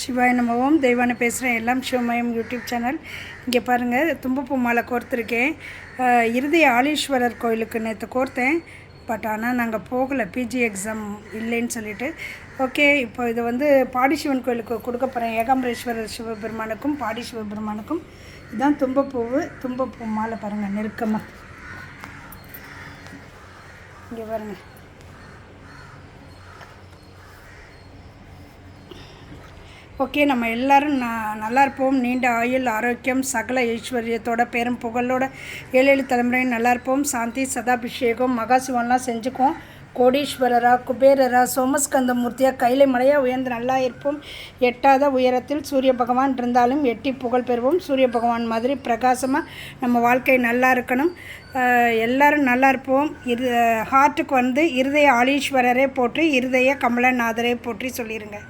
சிவாய நமவும். தெய்வான பேசுகிறேன் எல்லாம் சிவமயம் யூடியூப் சேனல். இங்கே பாருங்கள் தும்பப்பூ மாலை கோர்த்துருக்கேன். இறுதி ஆளீஸ்வரர் ஆலீஸ்வரர் கோயிலுக்கு நேற்று கோர்த்தேன். பட் ஆனால் நாங்கள் போகலை பிஜி எக்ஸாம் இல்லைன்னு சொல்லிட்டு. ஓகே இப்போ இது வந்து பாடிசிவன் கோயிலுக்கு கொடுக்க போகிறேன் ஏகாம்பரேஸ்வரர் சிவபெருமானுக்கும் பாடி சிவபெருமானுக்கும் இதுதான் தும்பப்பூவு தும்பப்பூ மாலை பாருங்கள் நெருக்கமாக இங்கே பாருங்கள் ஓகே நம்ம எல்லாரும் ந நல்லா இருப்போம் நீண்ட ஆயுள் ஆரோக்கியம் சகல ஐஸ்வர்யத்தோட பெரும் புகழோட ஏழு ஏழு தலைமுறையும் நல்லா இருப்போம் சாந்தி சதாபிஷேகம் மகாசிவன்லாம் செஞ்சுக்குவோம். கோடீஸ்வரரா குபேரரா சோமஸ்கந்த மூர்த்தியாக கைலை மலையாக உயர்ந்து நல்லா இருப்போம் எட்டாத உயரத்தில் சூரிய பகவான் இருந்தாலும் எட்டி புகழ் பெறுவோம். சூரிய பகவான் மாதிரி பிரகாசமாக நம்ம வாழ்க்கை நல்லா இருக்கணும் எல்லோரும் நல்லா இருப்போம் இரு ஹார்ட்டுக்கு வந்து இருதய ஆலீஸ்வரரே போற்றி இருதய கமலநாதரே போற்றி சொல்லிடுங்க